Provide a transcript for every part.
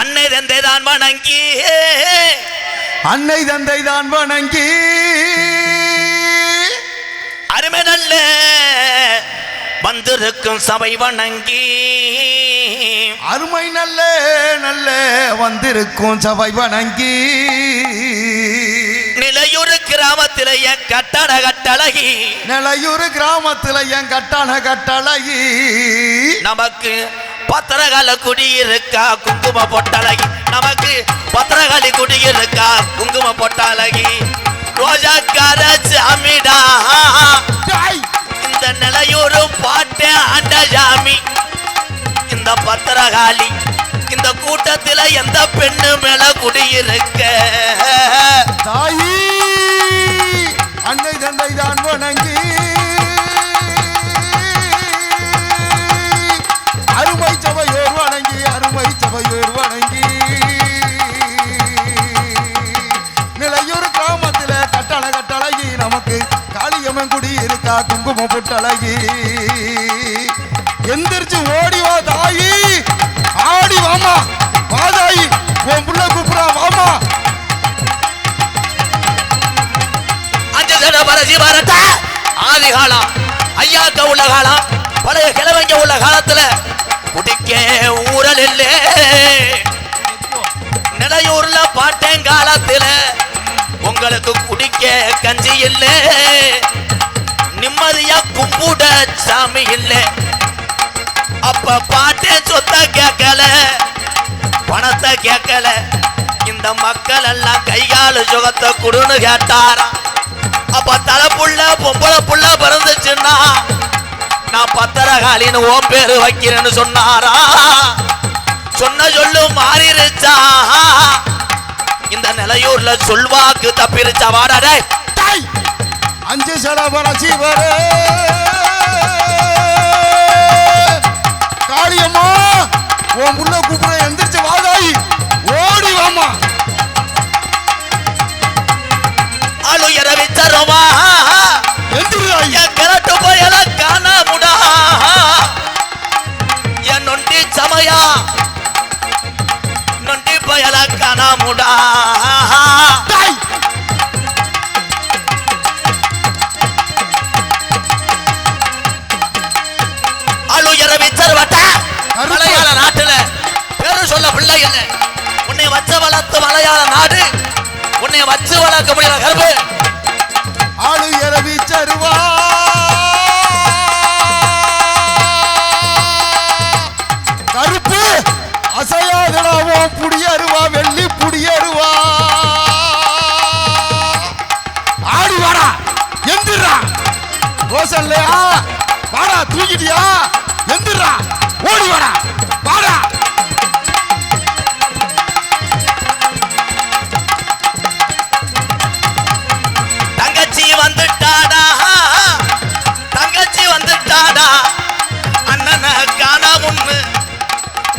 அன்னை தந்தை தான் வணங்கி. அன்னை தந்தை தான் வணங்கி. அருமை நல்ல வந்திருக்கும் சபை வணங்கி. அருமை நல்ல நல்ல வந்திருக்கும் சபை வணங்கி. நிலையூர் கிராமத்தில என் கட்டட கட்டழகி. நிலையூர் கிராமத்துல என் கட்டான கட்டழகி. நமக்கு பத்திரகால குடியிருக்கா? குங்கும பொட்டழகி நமக்கு பத்திரகாலி குடியிருக்கா? குங்கும பொட்டழகி ரோஜாக்கார சாமிடா. இந்த நிலையூர் பாட்டே ஆண்ட சாமி. இந்த பத்திரகாளி இந்த கூட்டத்துல எந்த பெண்ணு மேல குடியிருக்க? தாயி அன்னை தந்தை தான் வணங்கி குங்கும புட்டழகி எந்திரிச்சு ஓடி வா தாயி. ஆடி வாமா. வா தாயி. உன் புள்ள கூப்பிடா வாமா. அஞ்சு தட பரசி பரட்ட ஆதி காலம் ஐயாக்க உள்ள காலம் பழைய கிழவங்க உள்ள காலத்துல குடிக்க ஊரல் இல்லே நிலையூர்ல பாட்டேங்காலத்துல உங்களுக்கு குடிக்க கஞ்சி இல்லை. கும்பிட சாமி இல்லை. அப்ப பாட்டே சொத்த கேட்கல பணத்தை கேட்கல. இந்த மக்கள் எல்லாம் கைகால சுகத்தை குடுன்னு கேட்டாரா அப்ப தலை புள்ள பொம்பளை புள்ள பிறந்துச்சுன்னா நான் பத்திரகாலின்னு ஓம் பேரு வைக்கிறேன்னு சொன்னாரா சொன்ன சொல்லு மாறிருச்சா? இந்த நிலையூர்ல சொல்வாக்கு தப்பிருச்சா? வாடா அஞ்சு சடபர சிவர காளியம்மா உன் புள்ள கூப்பிட எந்த முடியாத நாடு. உன்னை வச்சு வளர்க்க முடியாத கருப்பு. ஆளு இரவி சருவா கருப்பு அசையாதடாவும் புடியருவா வெள்ளி புடியருவா ஆடி வாடா எந்திரா. கோசல்லையா வாடா தூக்கிட்டியா எந்திரா ஓடி வாடா.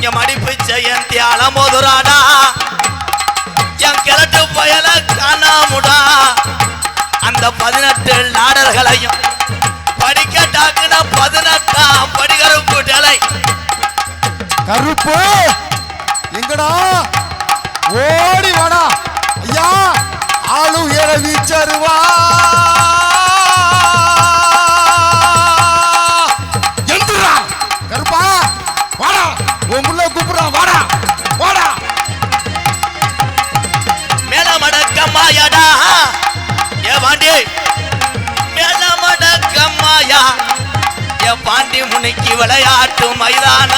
இங்க மடிப்பு ஜெயந்தி அலமோதுராடா என் கிழட்டு பயல காணாமுடா அந்த பதினெட்டு நாடர்களையும் படிக்க டாக்குன பதினெட்டாம் படிகருப்பு டலை. கருப்பு எங்கடா? ஓடி வாடா. ஐயா ஆளு ஏற வீச்சருவா. மடக்கம்மாயாடா ஏ பாண்டி மேல மடக்கம்மாயா ஏ பாண்டி முனிக்கு விளையாட்டு மைதான.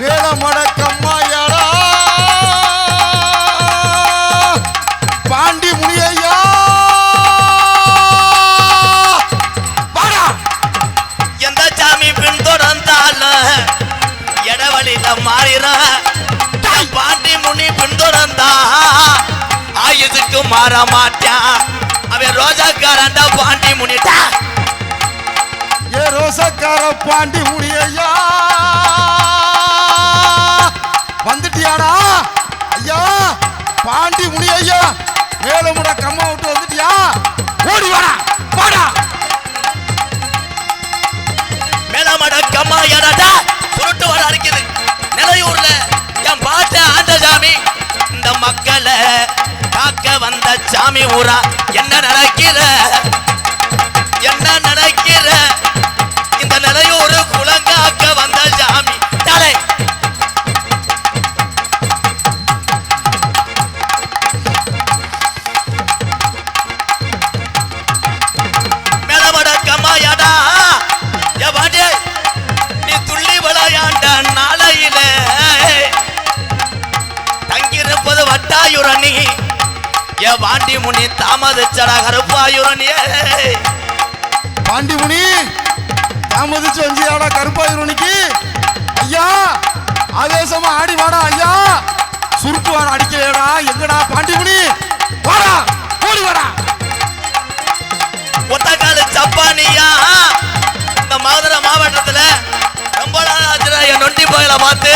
மேல மடக்கம்மாயாடா பாண்டி முனியை வயசுக்கு மாற மாட்டான் அவன் ரோஜாக்காரண்டா பாண்டி முனிட்டா. ஏ ரோஜாக்கார பாண்டி முடியா வந்துட்டியாடா? ஐயா பாண்டி முனியா மேலும் கம்மா விட்டு வந்துட்டியா? ஓடி வாடா வாடா. மேலமட கம்மா ஏடாடா சுருட்டு வர அடிக்குது. நிலையூர்ல என் பாட்ட ஆண்டசாமி. இந்த மக்களை காக்க வந்த சாமி ஊரா? என்ன நடக்கிற என்ன நடக்கிற ஏ வாண்டி முனி தாமதிச்சடா கருப்பாயுரணியே பாண்டிமுனி தாமதிச்சு வந்தியாடா கருப்பாயிருவனுக்கு ஐயா ஆவேசமா ஆடி வாடா ஐயா. சுருட்டு வாடா அடிக்கலையடா எங்கடா பாண்டிமுனி? வாடா ஓடி வாடா. ஒத்தக்காலு சப்பானியா? இந்த மதுரை மாவட்டத்துல ரொம்ப நாள் ஆச்சுடா என் நொண்டி போயில பார்த்து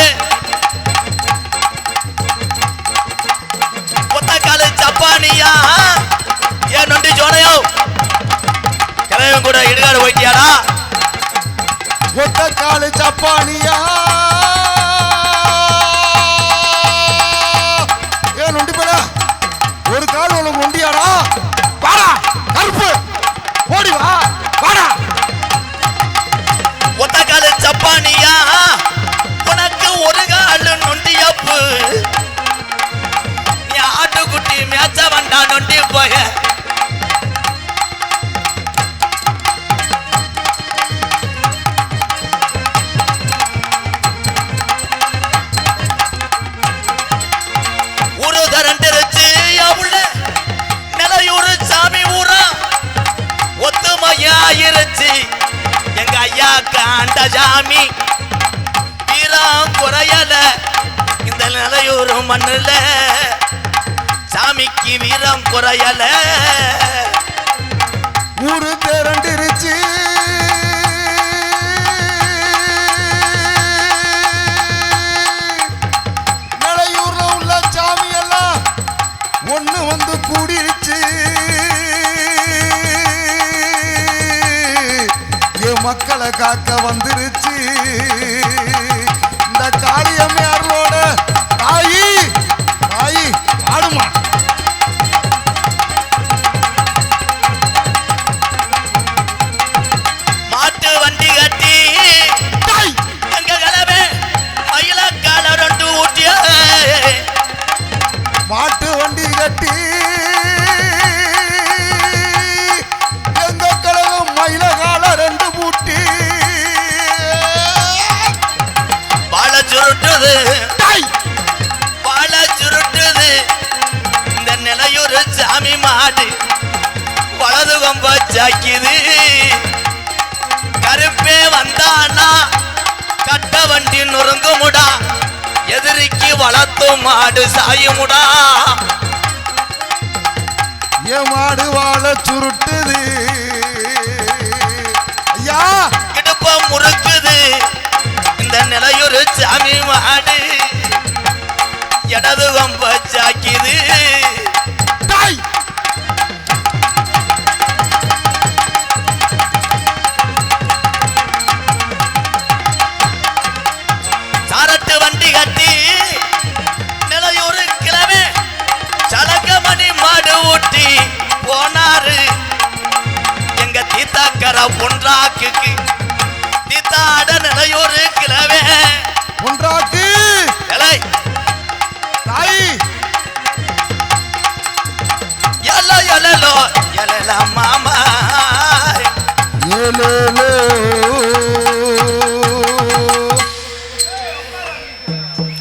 ஒத்த காலு சப்பானியா ஏன் நொண்டி போல ஒரு கால் உனக்கு நொண்டியாடா. வாடா கருப்பு. ஓடி வா. வாடா. ஒத்தக்காலு சப்பானியா உனக்கு ஒரு கால் நொண்டியப்பு நீ ஆட்டுக்குட்டி மேய்ச்ச வண்டா நொண்டி போய. காண்ட சாமி வீரம் குறையல இந்த நிலையூரு மண்ணில். சாமிக்கு வீரம் குறையல ஊரு திரண்டிருச்சு மக்களை காக்க வந்துருச்சு. இந்த காளியம்மையாரோட தாயி தாயி ஆடுமா? மாட்டு வண்டி கட்டி எங்க ரெண்டு ஊட்டிய. மாட்டு வண்டி கட்டி மாடு வலது கொம்ப சாக்கிது கருப்பே வந்தானா? கட்ட வண்டி நொறுங்குமுடா. எதிரிக்கு வளர்த்தும் மாடு சாயுமுடா. என் மாடு வாழ சுருட்டுது. la